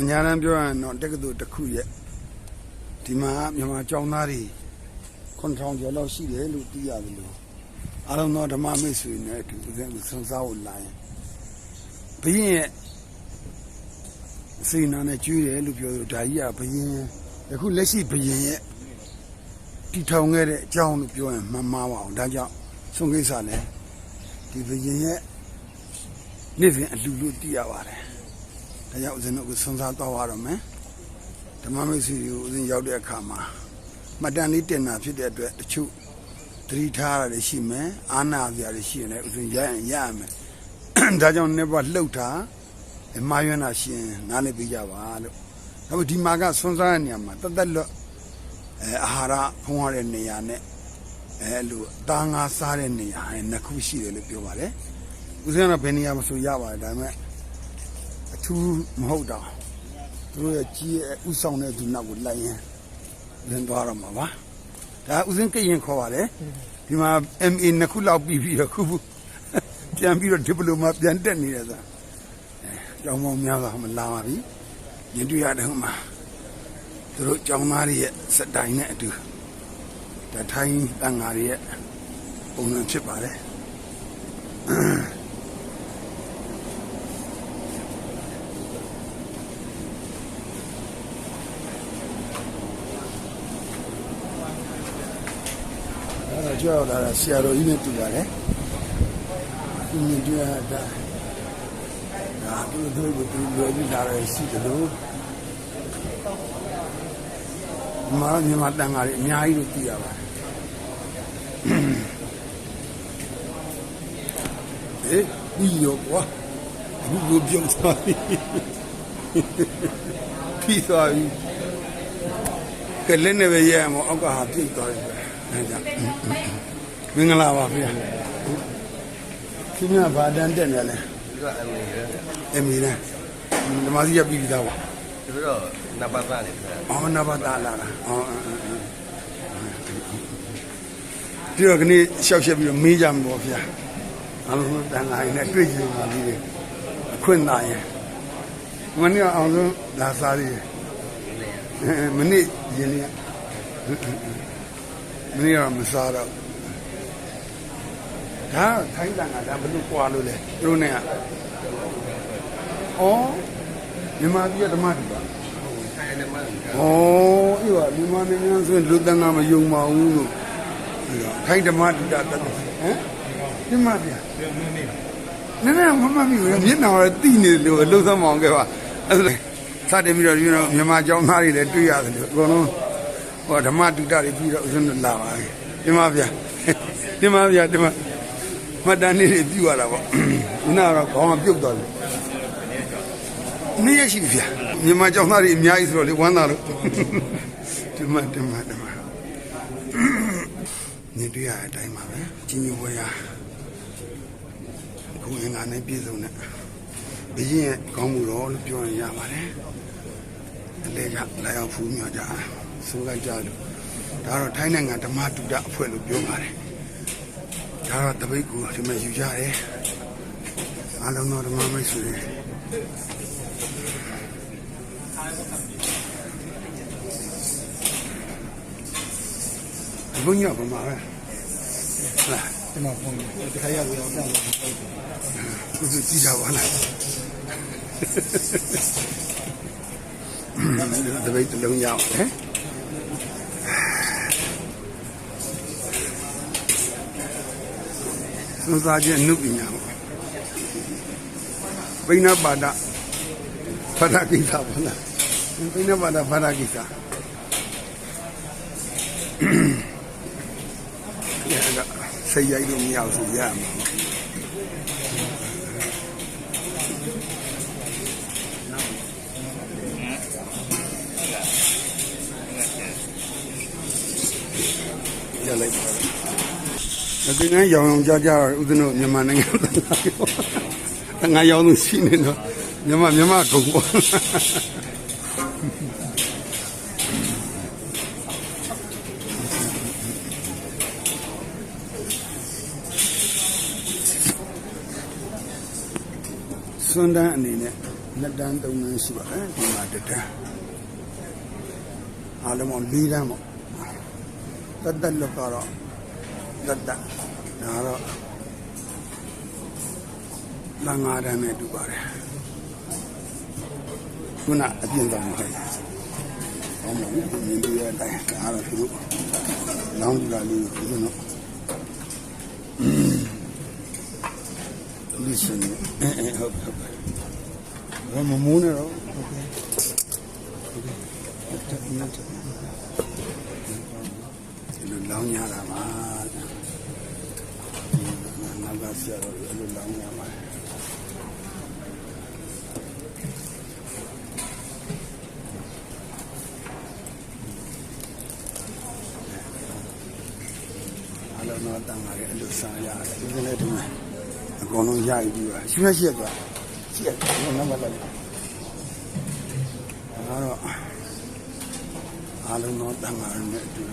န်းစားဖို့လိုက်လာတာပါမညာတမ်းပြောရရင်တော့တက္ကသိုလ်တစ်ခုရဲ့ဒီမှာမြန်မာကျောင်းသားတွေ9000ကျော်လောက်ရှိတယ်လို့သိရတယ်လို့အားလုံးသောဓမ္မမိတ်ဆွေနဲ့အတူဦးဇင်းကိုဆွမ်းစားဖို့လာရင်ဘုရင်ရဲ့စိတ်နာနဲ့ကျွေးတယ်လို့ပြောလို့ဒါကြီးကဘုရင်ယခုလက်ရှိဘုရင်ရဲ့တည်ထောင်ခဲ့တဲ့အကြောင်းလို့ပြောရင်မှန်မှားပါအောင်ဒါကြောင့်ဆုံးကိစ္စလည်းဒီဘုရင်ရဲ့နေ့စဉ်အလူလို့သိရပါတယ် ဒါကြောင့်ဦးဇင်းတို့ကိုဆွမ်းစားတော့ရတော့မယ်ဓမ္မမိတ်ဆွေတွေကိုဦးဇင်းရောက်တဲ့အခါမှာမှတ်တမ်းလေးတင်တာဖြစ်တဲ့အတွက်တချို့သတိထားရတယ်ရှိမယ်အာနာပြရတယ်ရှိရင်လည်းဦးဇင်းရရင်ရရမယ်ဒါကြောင့်နေပါလှုပ်တာအမှားယွန်းတာရှိရင်နားလည်ပေးကြပါလို့နောက်ဒီမှာကဆွမ်းစားတဲ့နေရာမှာတသက်လွတ်အဲအာဟာရဖုံးရတဲ့နေရာနဲ့အဲလိုတာငါစားတဲ့နေရာအဲနှစ်ခုရှိတယ်လို့ပြောပါတယ်ဦးဇင်းကဘယ်နေရာမှာဆိုရပါတယ်ဒါပေမဲ့အ ထူးမဟုတ်တော့သူတို့ရဲ့ကြီးရဲ့ဥဆောင်တဲ့သူနောက်ကိုလိုက်ရင်လင်းသွားတော့မှာပါဒါဦးဇင်းကရင်ခေါ်ပါတယ်ဒီမှာ MA နှစ်ခုလောက်ပြီးပြီးတော့ခုပြန်ပြီးတော့ဒီပလိုမာပြန်တက်နေတယ်ဆိုတာအဲကျောင်းပေါင်းများစွာမလာပါပြီမြင်တွေ့ရတယ်ဟိုမှာသူတို့ကျောင်းသားတွေရဲ့စက်တိုင်နဲ့အတူဒါထိုင်းတန်ဃာတွေရဲ့ပုံစံဖြစ်ပါတယ် အဲ့တော့ကြောက်လာတာဆရာတော်ကြီးနဲ့တူပါတယ်။ဒီမြင်တွေ့ရတာဒါသူတို့ကိုသူလွယ်ပြီးလာရရှိတယ်လို့မာမြန်မာတန်ဃာတွေအများကြီးလို့သိရပါတယ်။အေးဒီရောကွာအခုကိုပြုံးသွားပြီ။ပြီးသွားပြီ။ကလည်းနဲ့ပဲရရမအောက်ကဟာပြိတ်သွားတယ်။အဲကြောင့် မင်္ဂလာပါဗျာခင်ဗျာဗာတန်တက်နေလဲဒီကအမေရအမီလဲဓမ္မစီရပြီးပြီးသားပါသူတို့နပါပနေတယ်အော်နဘာတာလာလားအော်ဒီတော့ခဏရှောက်ရှက်ပြီးတော့မေးကြမှာပေါ့ဗျာအလုံးတန်လာရင်လည်းတွေ့ကြပါလိမ့်မယ်အခွင့်သာရင်မနေ့ကအောင်ဆုံးလာစားရည်မနေ့ရင်းနေမနေ့ကမစားတော့ ဒါထိုင်းတန်ကဒါဘယ်လိုကွာလို့လဲသူတို့နဲ့ကဩမြန်မာပြည်ဓမ္မတူပါဆိုင်နေမှာဩအေးပါမြန်မာနိုင်ငံဆိုရင်လူတန်ကမယုံပါဘူးလို့ပြီးတော့ထိုင်းဓမ္မတူတာတက်တယ်ဟမ်ဒီမှာဗျာနည်းနည်းမမမီဘူးမျက်နှာတော့တိနေတယ်လို့အလုံးသမောင်ခဲ့ပါအဲ့ဒါစတင်ပြီးတော့ဒီတော့မြန်မာကျောင်းသားတွေလည်းတွေ့ရတယ်လို့အကုန်လုံးဟောဓမ္မတူတာတွေပြီးတော့ဦးဇင်းတို့လာပါပြီဒီမှာဗျာဒီမှာဗျာဒီမှာ မှတ်တမ်းလေးတွေပြုရတာပေါ့ခုနကတော့ခေါင်းကပြုတ်သွားပြီနေ့ရက်ရှိပြီဗျာမြန်မာကျောင်းသားတွေအများကြီးဆိုတော့လေဝမ်းသာလို့ဒီမှာဒီမှာဒီမှာနေတွေ့ရတဲ့အတိုင်းပါပဲကြီးညိုဝဲရခုအင်္ဂါနဲ့ပြည့်စုံတဲ့ဘရင်ရဲ့ကောင်းမှုတော်လို့ပြောရင်ရပါတယ်အလဲကလာရောက်ဖူးမြော်ကြဆိုကြကြလို့ဒါတော့ထိုင်းနိုင်ငံဓမ္မတူတအဖွဲ့လို့ပြောပါတယ် ဒါတော့တပိတ်ကိုဒီမှာယူကြတယ်အားလုံးသောဓမ္မမိတ်ဆွေတွေဒီဘုန်းကြီးကဘာမှပဲလာဒီမှာပုံတခါရောက်ရောက်တော့သူသူကြည့်ကြပါလားတပိတ်တစ်လုံးရအောင်ဟဲ့ စွန်စားခြင်းအနုပညာပေါ့ပိဏပါဒဖဒကိစ္စပေါ့လားပိဏပါဒဖဒကိစ္စအဲ့ဒါစိတ်ရိုက်လို့မရဘူးဆိုရမှာရလိုက်ပါတော့ ဒီကနေ့ရောင်ရောင်ကြားကြားတော့ဦးဇင်းတို့မြန်မာနိုင်ငံသားငါရောင်လို့ရှိနေတော့မြန်မာမြန်မာကုံပေါ့စွန်ဒန်းအနေနဲ့လက်တန်းသုံးတန်းရှိပါတယ်ဒီမှာတစ်တန်းအားလုံးပေါင်း၄တန်းပေါ့တတ်တက်လောက်ကတော့ တတ်တက်ဒါတော့လငါးတန်းနဲ့တူပါတယ်ခုနအပြင်ဆောင်ခဲ့တယ်။အောင်းမလို့မြင်တွေ့ရတဲ့အတိုင်းဒါတော့သူတို့လောင်းကြတာလေးကိုသူတို့ listen အဲအဲဟုတ်ဟုတ်ဘာမမိုးနေတော့ okay okay တက်နေတယ်ဒီ လိုလောင်းရတာပါနာဂဆရာတို့အဲ့လိုလောင်းရပါအလုံးတော့တန်ပါလေအဲ့လိုစားရတယ်ဒီနေ့ဒီနေ့အကုန်လုံးရယူပြီးပါရှိမရှိရသွားရှိရတယ်နံပါတ်လိုက်အဲ့တော့အလုံးတော့တန်ပါရနဲ့အတူ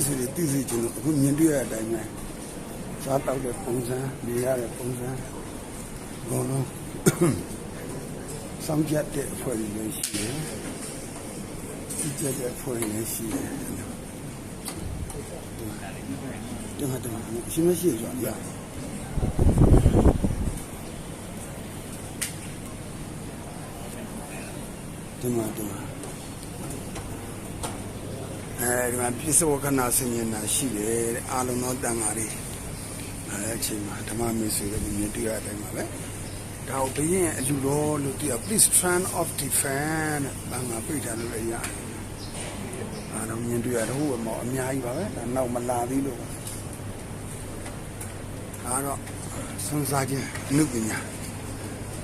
မမစီတည်စီကျွန်တော်အခုမြင်တွေ့ရတဲ့အတိုင်းပဲစားတောက်တဲ့ပုံစံနေရတဲ့ပုံစံဘုံလုံးဆောင်ကြတဲ့အဖွဲ့တွေလည်းရှိတယ်ကြည့်ကြတဲ့အဖွဲ့တွေလည်းရှိတယ်တမန်တမန်အရှင်မရှိကြရတမန်တမန် အဲဒီမှာပြစ္ဆောခဏဆင်ញင်တာရှိတယ်တဲ့အာလုံသောတန်ဃာတွေအဲအချိန်မှာဓမ္မမေဆွေရဲ့မြင်တွေ့ရတဲ့အတိုင်းပါပဲဒါကိုဘုရင်ရဲ့အလူတော်လို့သိရ please turn off the fan ဘာမှပြိထားလို့လည်းရတယ်အာလုံမြင်တွေ့ရတော့ဟိုမောအများကြီးပါပဲဒါနောက်မလာသေးလို့ပါဒါတော့စွန်စားခြင်းအနုပညာ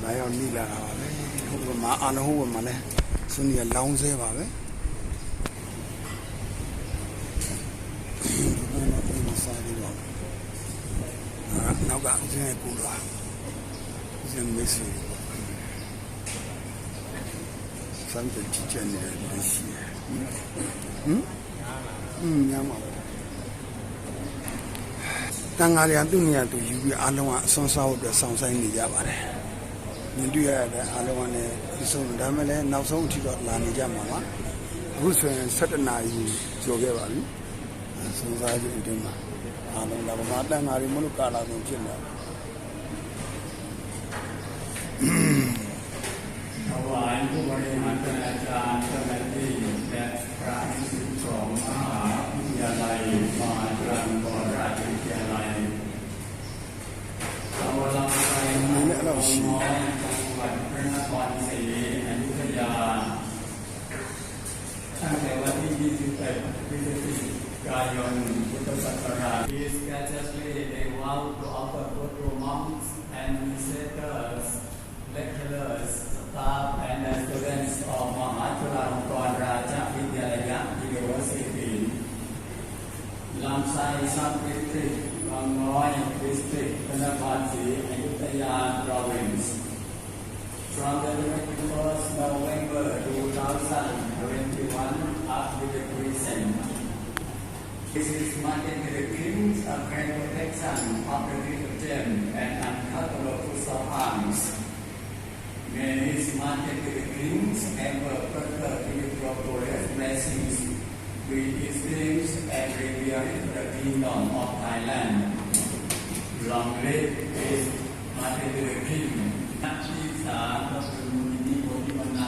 လာရောက်နေလာတာပါပဲဟိုမှာအာလုံဟိုမှာလဲစွန်ရလောင်းဆဲပါပဲ နော်ဒီမှာစားရတော့ အာနောက်ကဦးစင်းပူလာဦးစင်းမစီစမ်းတဲ့ချစ်ချင်တယ်လက်ရှိဟမ်ဟမ်ညမှာတန်ဃာရသူနေရာသူယူပြီးအားလုံးကအစွန်းစားဖို့အတွက်စောင့်ဆိုင်နေကြပါတယ်မြင်တွေ့ရတဲ့အားလုံးကလည်းဒီဆုံးဒါမှလည်းနောက်ဆုံးအထိတော့လာနေကြမှာပါအခုဆိုရင်7နာရီကျော်ခဲ့ပါပြီစဉ်းစားကြည့်ဒီမှာ အားလုံးလာဗမာတန်ဃာတွေမလို့ကာလာကုန်ဖြစ်နေတယ် ถวายผู้บริหารคณาจารย์เจ้าหน้าที่และพระนิสิตของมหาวิทยาลัยมหาจุฬาลงกรณราชวิทยาลัยเราลำไป ဒီနေ့အဲ့လိုရှိ น้อยจังหวัดพระนครศรีอยุธยาตั้งแต่วันที่ 21พฤศจิก Karyon Buddha Satsanga. These gratuitously they want to offer food monks and initiators, lecturers, staff and students of Mahachularamkon Raja Vidyalaya University. Lamsai Sankritik, Rangoy District, Kanapati, Ayutthaya Province. From the 21st November 2021 up to the present, this is marking the King's of Grand Protection of the Little Gem and uncountable fruits of arms. May His Majesty the Kings ever prosper in the glorious blessings with His dreams and reveal the kingdom of Thailand. Long live His Majesty the King. นักที่สามก็คือมูลนิธิโพธิบรรณา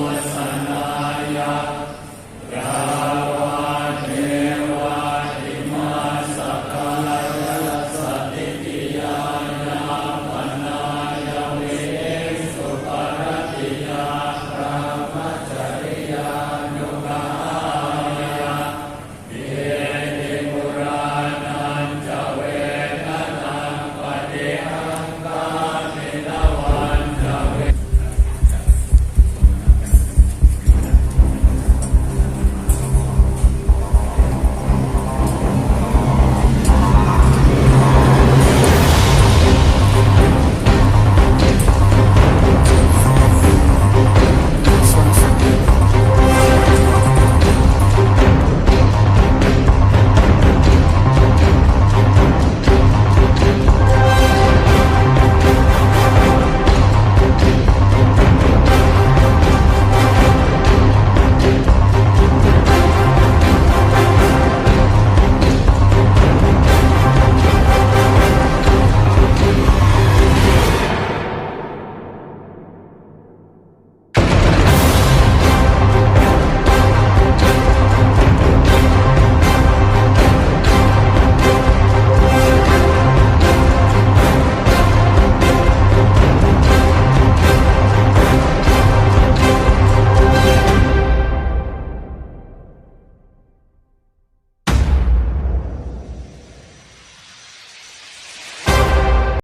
life.